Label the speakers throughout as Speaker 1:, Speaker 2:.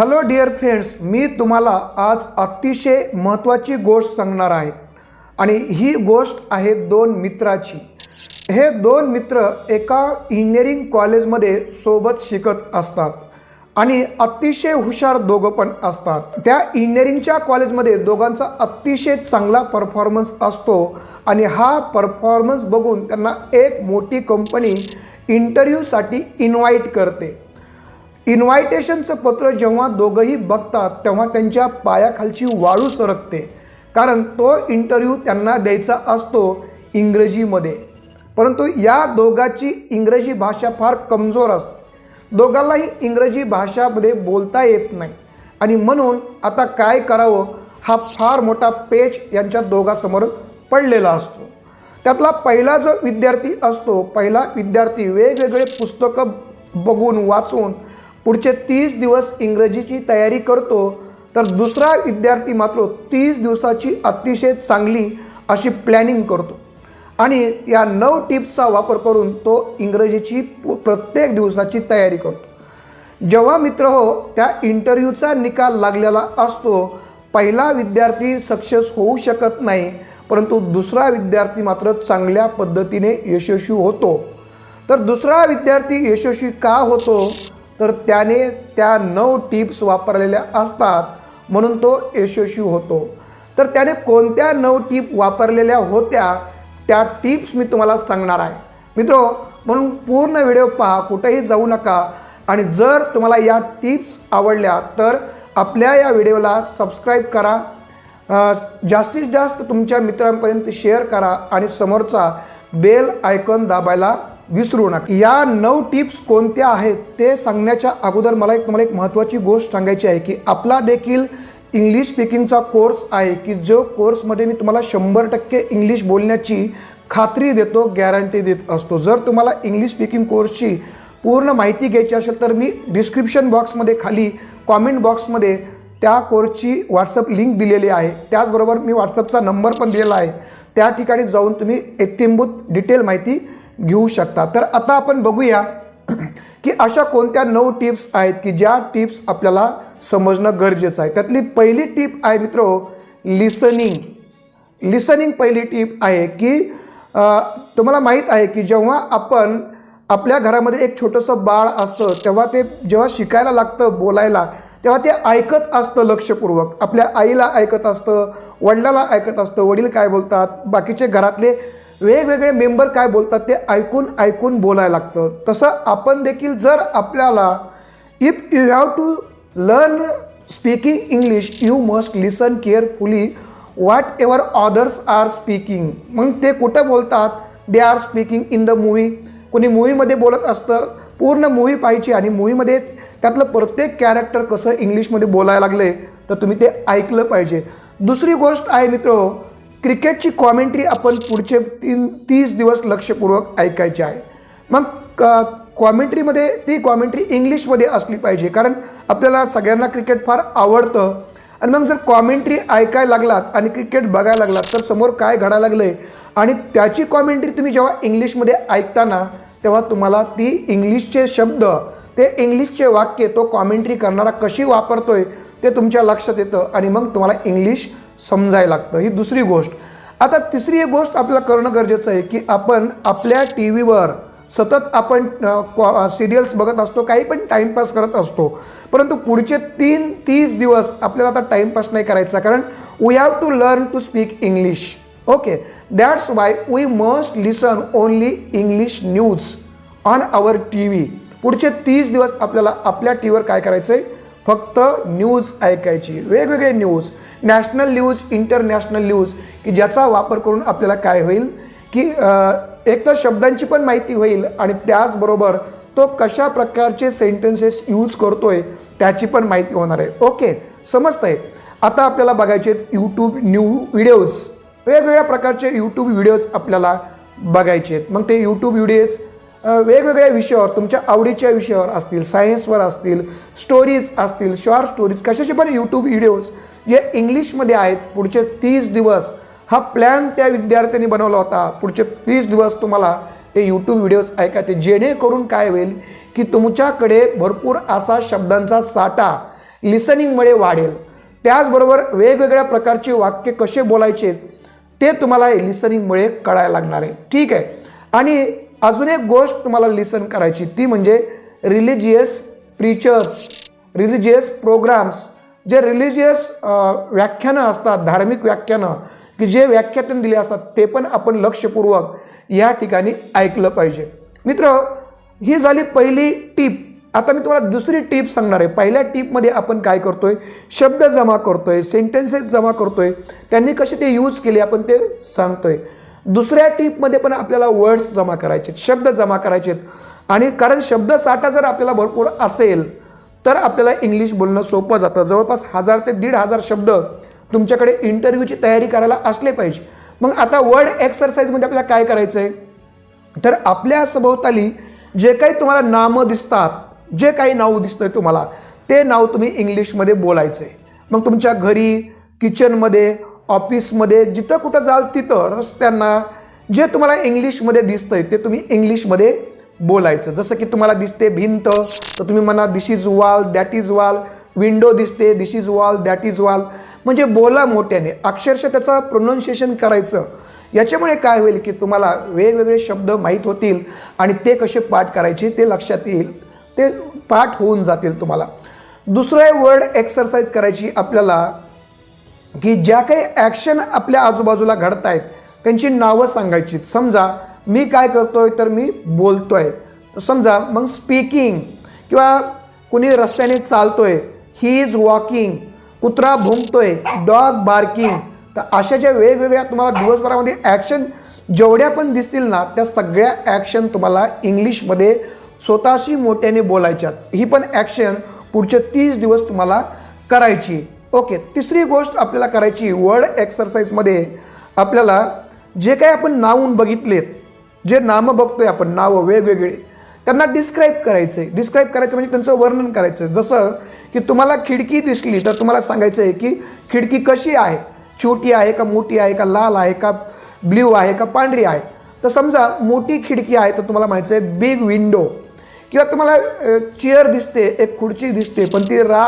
Speaker 1: Hello dear friends मी तुम्हाला आज अतिशय महत्त्वाची गोष्ट सांगणार आहे. आणि ही गोष्ट आहे दोन मित्राची. हे दोन मित्र एका इंजिनिअरिंग कॉलेजमध्ये सोबत शिकत असतात. आणि अतिशय हुशार दोघं पण असतात. त्या इंजिनिअरिंगच्या कॉलेजमध्ये दोघांचा अतिशय चांगला परफॉर्मन्स असतो. आणि हा परफॉर्मन्स बघून त्यांना एक मोठी कंपनी इंटरव्ह्यूसाठी इन्व्हाइट करते. इन्व्हायटेशनचं पत्र जेव्हा दोघंही बघतात तेव्हा त्यांच्या पायाखालची वाळू सरकते. कारण तो इंटरव्ह्यू त्यांना द्यायचा असतो इंग्रजीमध्ये. परंतु या दोघाची इंग्रजी भाषा फार कमजोर असते. दोघांनाही इंग्रजी भाषामध्ये बोलता येत नाही. आणि म्हणून आता काय करावं हा फार मोठा पेच यांच्या दोघांसमोर पडलेला असतो. त्यातला पहिला जो विद्यार्थी असतो पहिला विद्यार्थी वेगवेगळे पुस्तकं बघून वाचून पुढचे तीस दिवस इंग्रजीची तयारी करतो तर दुसरा विद्यार्थी मात्र तीस दिवसाची अतिशय चांगली अशी प्लॅनिंग करतो. आणि या नऊ टिप्सचा वापर करून तो इंग्रजीची पु- प्रत्येक दिवसाची तयारी करतो. जेव्हा मित्र हो त्या इंटरव्ह्यूचा निकाल लागलेला असतो पहिला विद्यार्थी सक्सेस होऊ शकत नाही परंतु दुसरा विद्यार्थी मात्र चांगल्या पद्धतीने यशस्वी होतो. तर दुसरा विद्यार्थी यशस्वी का होतो? तर त्याने त्या नऊ टिप्स वापरलेल्या असतात म्हणून तो यशस्वी होतो. तर त्याने कोणत्या नऊ टीप वापरलेल्या होत्या त्या टिप्स मी तुम्हाला सांगणार आहे. मित्रो म्हणून पूर्ण व्हिडिओ पहा कुठेही जाऊ नका. आणि जर तुम्हाला या टिप्स आवडल्या तर आपल्या या व्हिडिओला सबस्क्राईब करा. जास्तीत जास्त तुमच्या मित्रांपर्यंत शेअर करा आणि समोरचा बेल आयकॉन दाबायला विसरू नका. या नऊ टिप्स कोणत्या आहेत ते सांगण्याच्या अगोदर मला एक तुम्हाला एक महत्त्वाची गोष्ट सांगायची आहे की आपला देखील इंग्लिश स्पीकिंगचा कोर्स आहे की जो कोर्समध्ये मी तुम्हाला शंभर टक्के इंग्लिश बोलण्याची खात्री देतो गॅरंटी देत असतो. जर तुम्हाला इंग्लिश स्पीकिंग कोर्सची पूर्ण माहिती घ्यायची असेल तर मी डिस्क्रिप्शन बॉक्समध्ये खाली कॉमेंट बॉक्समध्ये त्या कोर्सची व्हॉट्सअप लिंक दिलेली आहे. त्याचबरोबर मी व्हॉट्सअपचा नंबर पण दिलेला आहे. त्या ठिकाणी जाऊन तुम्ही इत्यंभूत डिटेल माहिती घेऊ शकता. तर आता आपण बघूया की अशा कोणत्या नऊ टिप्स आहेत की ज्या टिप्स आपल्याला समजणं गरजेचं आहे. त्यातली पहिली टिप आहे मित्रो लिसनिंग लिसनिंग पहिली टिप आहे की तुम्हाला माहीत आहे की जेव्हा आपण आपल्या घरामध्ये एक छोटंसं बाळ असतं तेव्हा ते जेव्हा शिकायला लागतं बोलायला तेव्हा ते ऐकत असतं लक्षपूर्वक. आपल्या आईला ऐकत असतं वडिलाला ऐकत असतं वडील काय बोलतात बाकीचे घरातले वेगवेगळे मेंबर काय बोलतात ते ऐकून ऐकून बोलायला लागतं. तसं आपण देखील जर आपल्याला if you have to learn speaking English you must listen carefully whatever others are speaking मग ते कुठं बोलतात? They are speaking in the movie कोणी मूवीमध्ये बोलत असतं पूर्ण मूवी पाहिजे आणि मूवीमध्ये त्यातलं प्रत्येक कॅरेक्टर कसं इंग्लिशमध्ये बोलायला लागले तर तुम्ही ते ऐकलं पाहिजे. दुसरी गोष्ट आहे मित्र क्रिकेटची कॉमेंट्री आपण पुढचे तीन तीस दिवस लक्षपूर्वक ऐकायची आहे. मग कॉमेंट्रीमध्ये ती कॉमेंट्री इंग्लिशमध्ये असली पाहिजे कारण आपल्याला सगळ्यांना क्रिकेट फार आवडतं. आणि मग जर कॉमेंट्री ऐकायला लागलात आणि क्रिकेट बघायला लागलात तर समोर काय घडायला लागलं आहे आणि त्याची कॉमेंट्री तुम्ही जेव्हा इंग्लिशमध्ये ऐकताना तेव्हा तुम्हाला ती इंग्लिशचे शब्द ते इंग्लिशचे वाक्य तो कॉमेंट्री करणारा कशी वापरतोय ते तुमच्या लक्षात येतं. आणि मग तुम्हाला इंग्लिश समजायला लागतं. ही दुसरी गोष्ट. आता तिसरी एक गोष्ट आपल्याला करणं गरजेचं आहे की आपण आपल्या टी व्हीवर सतत आपण सिरियल्स बघत असतो काही पण टाईमपास करत असतो. परंतु पुढचे तीन तीस दिवस आपल्याला आता टाईमपास नाही करायचा कारण we have to learn to speak English okay that's why we must listen only English news on our T V पुढचे तीस दिवस आपल्याला आपल्या टी व्हीवर काय करायचं आहे फक्त न्यूज ऐकायची वेगवेगळे news national news international news की ज्याचा वापर करून आपल्याला काय होईल की एक तर शब्दांची पण माहिती होईल आणि त्याचबरोबर तो कशा प्रकारचे सेंटेन्सेस यूज करतोय त्याची पण माहिती होणार आहे. ओके समजतंय? आता आपल्याला बघायचे आहेत यूट्यूब न्यू व्हिडिओज वेगवेगळ्या प्रकारचे यूट्यूब व्हिडिओज आपल्याला बघायचे आहेत. मग ते यूट्यूब व्हिडिओज वेगवेगळ्या विषयावर तुमच्या आवडीच्या विषयावर असतील सायन्सवर असतील स्टोरीज असतील शॉर्ट स्टोरीज कशाचे पण यूट्यूब व्हिडिओज जे इंग्लिशमध्ये आहेत पुढचे तीस दिवस हा प्लॅन त्या विद्यार्थ्यांनी बनवला होता. पुढचे तीस दिवस तुम्हाला हे यूट्यूब व्हिडिओज ऐकायचे. जेणेकरून काय होईल की तुमच्याकडे भरपूर असा शब्दांचा साठा लिसनिंगमुळे वाढेल. त्याचबरोबर वेगवेगळ्या प्रकारची वाक्य कसे बोलायचे ते तुम्हाला लिसनिंगमुळे कळायला लागणार आहे. ठीक आहे. आणि अजून एक गोष्ट तुम्हाला लिसन करायची ती म्हणजे religious preachers religious programmes religious religious व्याख्यानं असतात धार्मिक व्याख्यानं की जे व्याख्यातन दिले असतात ते पण आपण लक्षपूर्वक या ठिकाणी ऐकलं पाहिजे. मित्र ही झाली पहिली टीप. आता मी तुम्हाला दुसरी टीप सांगणार आहे. पहिल्या टीपमध्ये आपण काय करतोय? शब्द जमा करतोय सेंटेन्सेस जमा करतोय. त्यांनी कसे ते यूज केले? आपण ते सांगतोय. दुसऱ्या टीपमध्ये पण आपल्याला वर्ड्स जमा करायचे शब्द जमा करायचे आणि कारण शब्द साठा जर आपल्याला भरपूर असेल तर आपल्याला इंग्लिश बोलणं सोपं जातं. जवळपास हजार ते दीड हजार शब्द तुमच्याकडे इंटरव्ह्यूची तयारी करायला असले पाहिजे. मग आता वर्ड एक्सरसाइजमध्ये आपल्याला काय करायचं आहे तर आपल्या सभोवताली जे काही तुम्हाला नामं दिसतात जे काही नाव दिसतं तुम्हाला ते नाव तुम्ही इंग्लिशमध्ये बोलायचं आहे मग तुमच्या घरी किचनमध्ये ऑफिसमध्ये जिथं कुठं जाल तिथं रस्त्यांना जे तुम्हाला इंग्लिशमध्ये दिसतंय ते तुम्ही इंग्लिशमध्ये बोलायचं. जसं की तुम्हाला दिसते भिंत तर तुम्ही म्हणा this is wall that is wall window दिसते this is wall that is wall म्हणजे बोला मोठ्याने. अक्षरशः त्याचं प्रोनाऊन्शिएशन करायचं. याच्यामुळे काय होईल की तुम्हाला वेगवेगळे शब्द माहीत होतील आणि ते कसे पाठ करायचे ते लक्षात येईल. ते पाठ होऊन जातील तुम्हाला. दुसरं वर्ड एक्सरसाइज करायची आपल्याला की ज्या काही ॲक्शन आपल्या आजूबाजूला घडत आहेत त्यांची नावं सांगायची समजा मी काय करतोय तर मी बोलतोय. आहे समजा मग स्पीकिंग किंवा कुणी रस्त्याने चालतोय ही इज वॉकिंग कुत्रा भुंकतोय डॉग बार्किंग तर अशा ज्या वेगवेगळ्या तुम्हाला दिवसभरामध्ये ॲक्शन जेवढ्या पण दिसतील ना त्या सगळ्या ॲक्शन तुम्हाला इंग्लिशमध्ये स्वतःशी मोठ्याने बोलायच्यात ही पण ॲक्शन पुढचे तीस दिवस तुम्हाला करायची ओके तिसरी गोष्ट आपल्याला करायची वर्ड एक्सरसाइजमध्ये आपल्याला जे काही आपण नावून बघितलेत जे नामं बघतोय आपण नावं वेगवेगळे त्यांना डिस्क्राईब करायचं आहे डिस्क्राईब करायचं म्हणजे त्यांचं वर्णन करायचं जसं की तुम्हाला खिडकी दिसली तर तुम्हाला सांगायचं आहे की खिडकी कशी आहे? छोटी आहे का मोठी आहे का? लाल आहे का? ब्ल्यू आहे का? पांढरी आहे. तर समजा मोठी खिडकी आहे तर तुम्हाला म्हणायचं आहे बिग विंडो किंवा तुम्हाला चेअर दिसते एक खुर्ची दिसते पण ती रा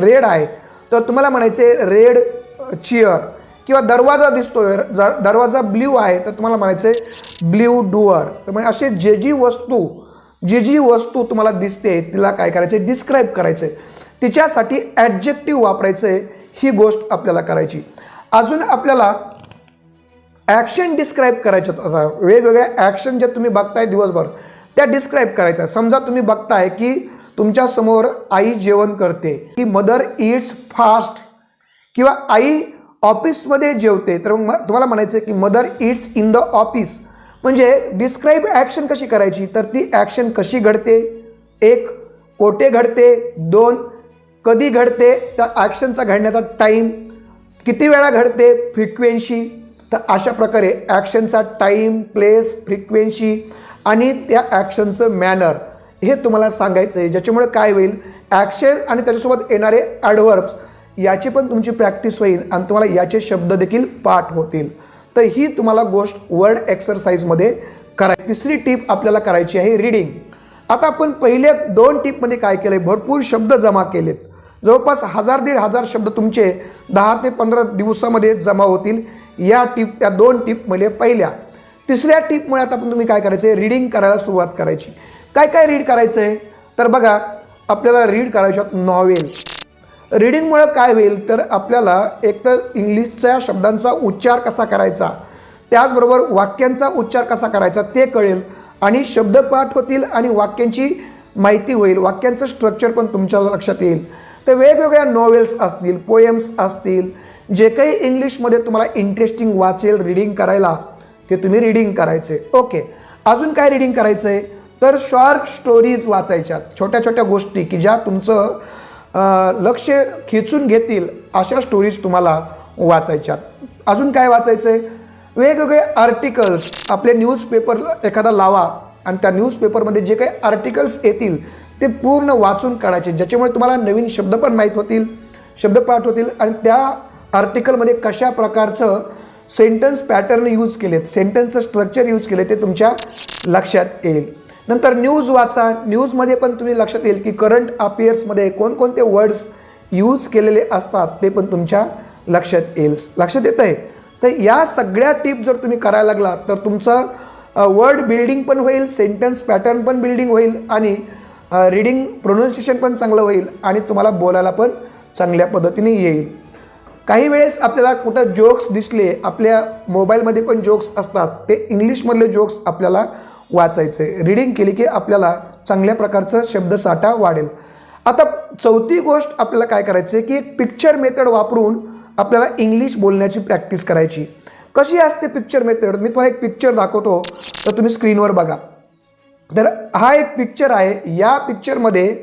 Speaker 1: रेड आहे. तर तुम्हाला म्हणायचे रेड चेअर किंवा दरवाजा दिसतोय दरवाजा ब्ल्यू आहे तर तुम्हाला म्हणायचे ब्ल्यू डुअर. तर म्हणजे असे जे जी वस्तू जी जी वस्तू तुम्हाला दिसते तिला काय करायचे? डिस्क्राईब करायचं. आहे तिच्यासाठी ॲडजेक्टिव्ह वापरायचं आहे ही गोष्ट आपल्याला करायची. अजून आपल्याला ॲक्शन डिस्क्राईब करायचे. आता वेगवेगळ्या ॲक्शन ज्या तुम्ही बघताय दिवसभर त्या डिस्क्राईब करायच्या. समजा तुम्ही बघताय की तुमच्यासमोर आई जेवण करते. की मदर इट्स फास्ट किंवा आई ऑफिसमध्ये जेवते. तर मग तुम्हाला म्हणायचं आहे की mother it's in the office म्हणजे डिस्क्राईब ॲक्शन कशी करायची? तर ती ॲक्शन कशी घडते? एक कोठे घडते? दोन कधी घडते? त्या ॲक्शनचा घडण्याचा टाईम किती वेळा घडते? फ्रिक्वेन्सी तर अशा प्रकारे ॲक्शनचा टाईम प्लेस फ्रिक्वेन्सी आणि त्या ॲक्शनचं मॅनर हे तुम्हाला सांगायचं आहे ज्याच्यामुळे काय होईल? ॲक्शन आणि त्याच्यासोबत येणारे ॲडवर्ब्स याची पण तुमची प्रॅक्टिस होईल आणि तुम्हाला याचे शब्द देखील पाठ होतील. तर ही तुम्हाला गोष्ट वर्ड एक्सरसाइजमध्ये कराय तिसरी टीप आपल्याला करायची आहे रीडिंग आता आपण पहिल्या दोन टीपमध्ये काय केलं आहे भरपूर शब्द जमा केलेत. जवळपास हजार दीड हजार शब्द तुमचे दहा ते पंधरा दिवसामध्ये जमा होतील. या टीप या दोन टीपमध्ये पहिल्या. तिसऱ्या टीपमुळे आता पण तुम्ही काय करायचं आहे रीडिंग करायला सुरुवात करायची. काय काय रीड करायचं आहे तर बघा आपल्याला रीड करायच्या नॉवेल रीडिंगमुळं काय होईल? तर आपल्याला एकतर इंग्लिशच्या शब्दांचा उच्चार कसा करायचा? त्याचबरोबर वाक्यांचा उच्चार कसा करायचा? ते कळेल. आणि शब्दपाठ होतील आणि वाक्यांची माहिती होईल. वाक्यांचं स्ट्रक्चर पण तुमच्या लक्षात येईल. तर वेगवेगळ्या नॉवेल्स असतील पोएम्स असतील जे काही इंग्लिशमध्ये तुम्हाला इंटरेस्टिंग वाचेल रीडिंग करायला ते तुम्ही रीडिंग करायचे. ओके अजून काय रीडिंग करायचं आहे तर शॉर्ट स्टोरीज वाचायच्यात. छोट्या छोट्या गोष्टी की ज्या तुमचं लक्ष खेचून घेतील अशा स्टोरीज तुम्हाला वाचायच्यात. अजून काय वाचायचं आहे वेगवेगळे आर्टिकल्स आपले न्यूजपेपर एखादा लावा आणि त्या न्यूजपेपरमध्ये जे काही आर्टिकल्स येतील ते पूर्ण वाचून काढायचे. ज्याच्यामुळे तुम्हाला नवीन शब्द पण माहीत होतील शब्दपाठ होतील आणि त्या आर्टिकलमध्ये कशा प्रकारचं सेंटन्स पॅटर्न यूज केलेत सेंटन्सचं स्ट्रक्चर यूज केले ते तुमच्या लक्षात येईल. नंतर न्यूज वाचा. न्यूजमध्ये पण तुम्ही लक्षात येईल की करंट अफेअर्समध्ये कोणकोणते वर्ड्स यूज केलेले असतात ते पण तुमच्या लक्षात येईल. लक्षात येतं आहे तर या सगळ्या टिप जर तुम्ही करायला लागला तर तुमचं वर्ड बिल्डिंग पण होईल सेंटेन्स पॅटर्न पण बिल्डिंग होईल आणि रीडिंग प्रोनाऊन्सिएशन पण चांगलं होईल आणि तुम्हाला बोलायला पण चांगल्या पद्धतीने येईल. काही वेळेस आपल्याला कुठं जोक्स दिसले आपल्या मोबाईलमध्ये पण जोक्स असतात ते इंग्लिशमधले जोक्स आपल्याला वाचायचं. आहे रीडिंग केली की आपल्याला चांगल्या प्रकारचं शब्दसाठा वाढेल. आता चौथी गोष्ट आपल्याला काय करायचं आहे की एक पिक्चर मेथड वापरून आपल्याला इंग्लिश बोलण्याची प्रॅक्टिस करायची. कशी असते पिक्चर मेथड मी तुम्हाला एक पिक्चर दाखवतो तर तुम्ही स्क्रीनवर बघा. तर हा एक पिक्चर आहे. या पिक्चरमध्ये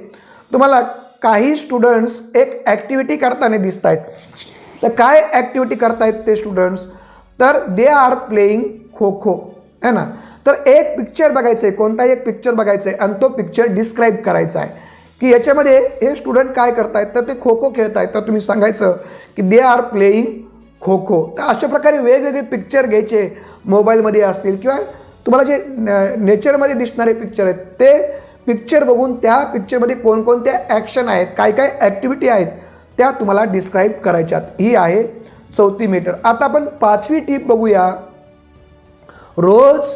Speaker 1: तुम्हाला काही स्टुडंट्स एक ॲक्टिव्हिटी करताना दिसत आहेत तर काय ॲक्टिव्हिटी करतायत ते स्टुडंट्स तर they are playing kho kho है ना? तर एक पिक्चर बघायचं आहे कोणताही एक पिक्चर बघायचं आहे आणि तो पिक्चर डिस्क्राईब करायचा आहे. की याच्यामध्ये हे स्टुडंट काय करतायत? तर ते खो खो खेळत आहेत तर तुम्ही सांगायचं की they are playing kho kho तर अशा प्रकारे वेगवेगळे पिक्चर घ्यायचे मोबाईलमध्ये असतील किंवा तुम्हाला जे न- नेचरमध्ये दिसणारे पिक्चर आहेत ते पिक्चर बघून त्या पिक्चरमध्ये कोणकोणत्या ॲक्शन आहेत काय काय ॲक्टिव्हिटी आहेत त्या तुम्हाला डिस्क्राईब करायच्यात. ही आहे चौथी मीटर आता आपण पाचवी टीप बघूया. रोज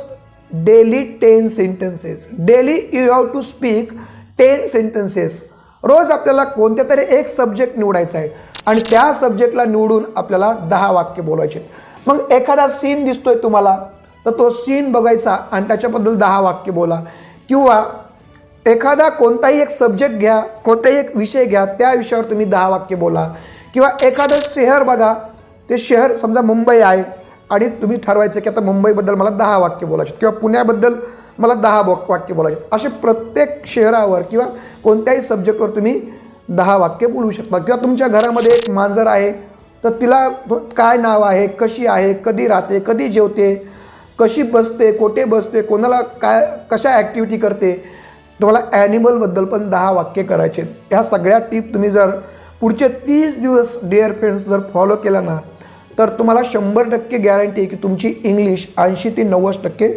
Speaker 1: daily ten sentences daily you have to speak ten sentences रोज आपल्याला कोणत्या तरी एक सब्जेक्ट निवडायचा आहे. आणि त्या सब्जेक्टला निवडून आपल्याला दहा वाक्य बोलायचे मग एखादा सीन दिसतोय तुम्हाला तर तो सीन बघायचा आणि त्याच्याबद्दल दहा वाक्य बोला. किंवा एखादा कोणताही एक सब्जेक्ट घ्या कोणताही एक विषय घ्या त्या विषयावर तुम्ही दहा वाक्य बोला. किंवा एखादं शहर बघा ते शहर समजा मुंबई आहे आणि तुम्ही ठरवायचं की आता मुंबईबद्दल मला दहा वाक्य बोलायचे किंवा पुण्याबद्दल मला दहा वाक वाक्य बोलायचे असे प्रत्येक शहरावर किंवा कोणत्याही सब्जेक्टवर तुम्ही दहा वाक्य बोलू शकता. किंवा तुमच्या घरामध्ये एक मांजर आहे तर तिला काय नाव आहे कशी आहे कधी राहते कधी जेवते कशी बसते कोठे बसते कोणाला काय कशा ॲक्टिव्हिटी करते तुम्हाला ॲनिमलबद्दल पण दहा वाक्य करायचे ह्या सगळ्या टीप तुम्ही जर पुढचे तीस दिवस डिअर फ्रेंड्स जर फॉलो केला ना तर तुम्हाला शंभर टक्के गॅरंटी आहे की तुमची इंग्लिश ऐंशी ते नव्वद टक्के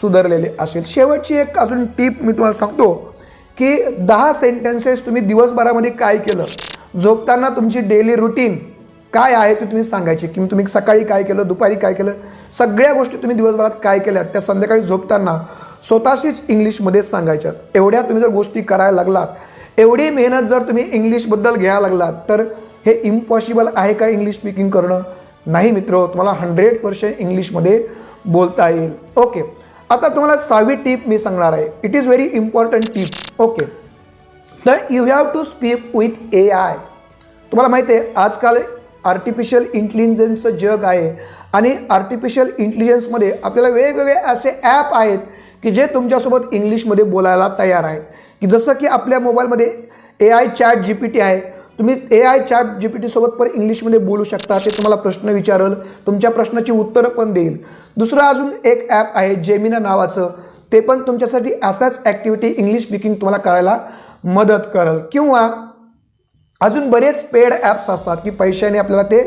Speaker 1: सुधारलेली असेल. शेवटची एक अजून टीप मी तुम्हाला सांगतो की दहा सेंटेन्सेस तुम्ही दिवसभरामध्ये काय केलं? झोपताना तुमची डेली रुटीन काय आहे ते तुम्ही सांगायचे. की तुम्ही सकाळी काय केलं दुपारी काय केलं? सगळ्या गोष्टी तुम्ही दिवसभरात काय केल्या? त्या संध्याकाळी झोपताना स्वतःशीच इंग्लिशमध्ये सांगायच्यात एवढ्या तुम्ही जर गोष्टी करायला लागलात एवढी मेहनत जर तुम्ही इंग्लिशबद्दल घ्यायला लागलात तर हे इम्पॉसिबल आहे का इंग्लिश स्पीकिंग करणं? नाही मित्र तुम्हाला हंड्रेड पर्सेंट इंग्लिशमध्ये बोलता येईल. ओके आता तुम्हाला सहावी टीप मी सांगणार आहे. It is very important tip okay तर you have to speak with A I तुम्हाला माहिती आहे आजकाल आर्टिफिशियल इंटेलिजन्सचं जग आहे आणि आर्टिफिशियल इंटेलिजन्समध्ये आपल्याला वेगवेगळे असे ॲप आहेत की जे तुमच्यासोबत इंग्लिशमध्ये बोलायला तयार आहेत. की जसं की आपल्या मोबाईलमध्ये A I Chat G P T आहे. तुम्ही A I Chat G P टीसोबत पण इंग्लिशमध्ये बोलू शकता ते तुम्हाला प्रश्न विचारल तुमच्या प्रश्नाची उत्तरं पण देईल. दुसरं अजून एक ॲप आहे जेमिना नावाचं ते पण तुमच्यासाठी असाच ॲक्टिव्हिटी इंग्लिश स्पीकिंग तुम्हाला करायला मदत करेल. किंवा अजून बरेच पेड ॲप्स असतात की पैशाने आपल्याला ते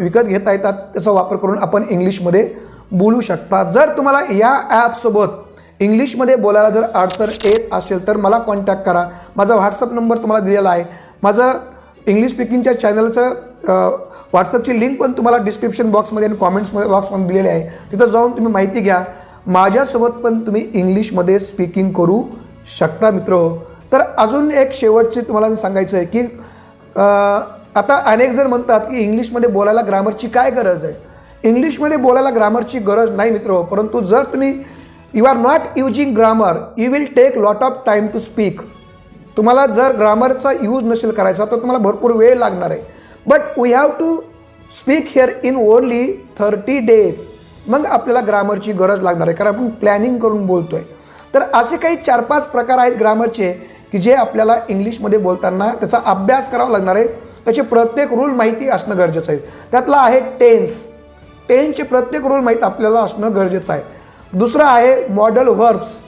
Speaker 1: विकत घेता येतात त्याचा वापर करून आपण इंग्लिशमध्ये बोलू शकता. जर तुम्हाला या ॲपसोबत इंग्लिशमध्ये बोलायला जर अडचण येत असेल तर मला कॉन्टॅक्ट करा. माझा व्हॉट्सअप नंबर तुम्हाला दिलेला आहे. माझं इंग्लिश स्पीकिंगच्या चॅनलचं व्हॉट्सअपची लिंक पण तुम्हाला डिस्क्रिप्शन बॉक्समध्ये आणि कॉमेंट्समध्ये बॉक्समध्ये दिलेली आहे. तिथं जाऊन तुम्ही माहिती घ्या. माझ्यासोबत पण तुम्ही इंग्लिशमध्ये स्पीकिंग करू शकता मित्र. तर अजून एक शेवटची तुम्हाला मी सांगायचं आहे की आता अनेक जण म्हणतात की इंग्लिशमध्ये बोलायला ग्रामरची काय गरज आहे? इंग्लिशमध्ये बोलायला ग्रामरची गरज नाही मित्र. परंतु जर तुम्ही you are not using grammar you will take lot of time to speak तुम्हाला जर ग्रामरचा यूज नसेल करायचा तर तुम्हाला भरपूर वेळ लागणार आहे. But we have to speak here in only thirty days मग आपल्याला ग्रामरची गरज लागणार आहे कारण आपण प्लॅनिंग करून बोलतो आहे तर असे काही चार पाच प्रकार आहेत ग्रामरचे की जे आपल्याला इंग्लिशमध्ये बोलताना त्याचा अभ्यास करावा लागणार आहे. त्याचे प्रत्येक रूल माहिती असणं गरजेचं आहे. त्यातला आहे टेन्स टेन्सचे प्रत्येक रूल माहीत आपल्याला असणं गरजेचं आहे. दुसरं आहे मॉडल व्हर्ब्स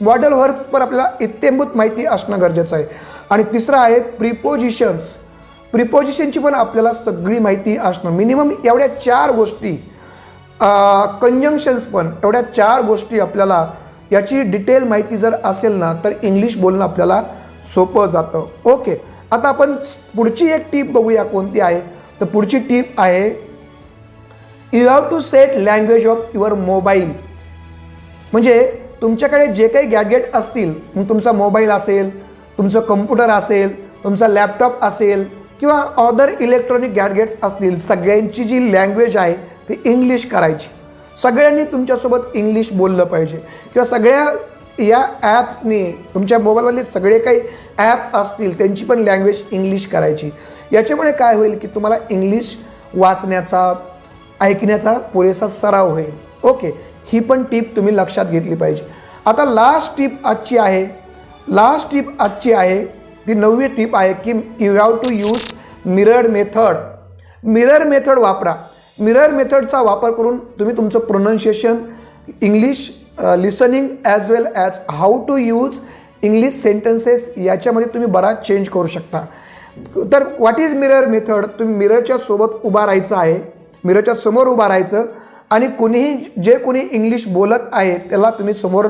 Speaker 1: मॉडल व्हर्ब्स पण आपल्याला इत्यंभूत माहिती असणं गरजेचं आहे. आणि तिसरं आहे प्रिपोजिशन्स प्रिपोजिशनची पण आपल्याला सगळी माहिती असणं. मिनिमम एवढ्या चार गोष्टी कंजंक्शन्स पण एवढ्या चार गोष्टी आपल्याला याची डिटेल माहिती जर असेल ना तर इंग्लिश बोलणं आपल्याला सोपं जातं. ओके आता आपण पुढची एक टीप बघूया कोणती आहे. तर पुढची टीप आहे you have to set language of your mobile म्हणजे तुमच्याकडे जे काही गॅडगेट असतील मग तुमचा मोबाईल असेल तुमचं कम्प्युटर असेल तुमचा लॅपटॉप असेल किंवा अदर इलेक्ट्रॉनिक गॅडगेट्स असतील सगळ्यांची जी लँग्वेज आहे ती इंग्लिश करायची. सगळ्यांनी तुमच्यासोबत इंग्लिश बोललं पाहिजे. किंवा सगळ्या या ॲपने तुमच्या मोबाईलमधले सगळे काही ॲप असतील त्यांची पण लँग्वेज इंग्लिश करायची. याच्यामुळे काय होईल की तुम्हाला इंग्लिश वाचण्याचा ऐकण्याचा पुरेसा सराव होईल. ओके ही पण टीप तुम्ही लक्षात घेतली पाहिजे. आता लास्ट टीप आजची आहे. लास्ट टीप आजची आहे. ती नववी टीप आहे की you have to use mirror method mirror method वापरा. मिरर मेथडचा वापर करून तुम्ही तुमचं pronunciation English listening as well as how to use English sentences याच्यामध्ये तुम्ही बराच चेंज करू शकता. तर व्हॉट इज मिरर मेथड तुम्ही मिररच्या सोबत उभा राहायचं आहे. मिररच्या समोर उभा राहायचं. आणि कुणीही जे कोणी इंग्लिश बोलत आहे त्याला तुम्ही समोर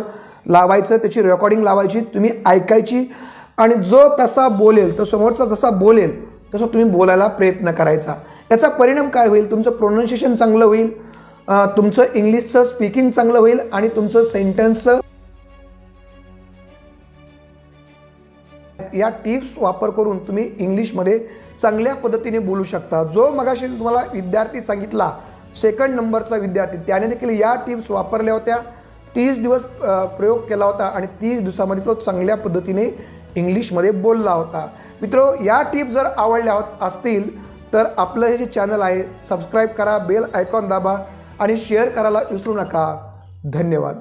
Speaker 1: लावायचं त्याची रेकॉर्डिंग लावायची तुम्ही ऐकायची. आणि जो तसा बोलेल तो समोरचा जसा बोलेल तसं तुम्ही बोलायला प्रयत्न करायचा. याचा परिणाम काय होईल? तुमचं प्रोनाऊन्सिएशन चांगलं होईल तुमचं इंग्लिशचं स्पीकिंग चांगलं होईल आणि तुमचं सेंटेन्सचं या टिप्स वापर करून तुम्ही इंग्लिशमध्ये चांगल्या पद्धतीने बोलू शकता. जो मगाशी तुम्हाला विद्यार्थी सांगितला सेकंड नंबरचा विद्यार्थी. त्याने देखील या टिप्स वापरल्या होत्या. तीस दिवस प्रयोग केला होता आणि तीस दिवसामध्ये तो चांगल्या पद्धतीने इंग्लिशमध्ये बोलला होता. मित्र या टिप्स जर आवडल्या होत असतील तर आपलं हे जे चॅनल आहे सबस्क्राईब करा बेल आयकॉन दाबा आणि शेअर करायला विसरू नका. धन्यवाद.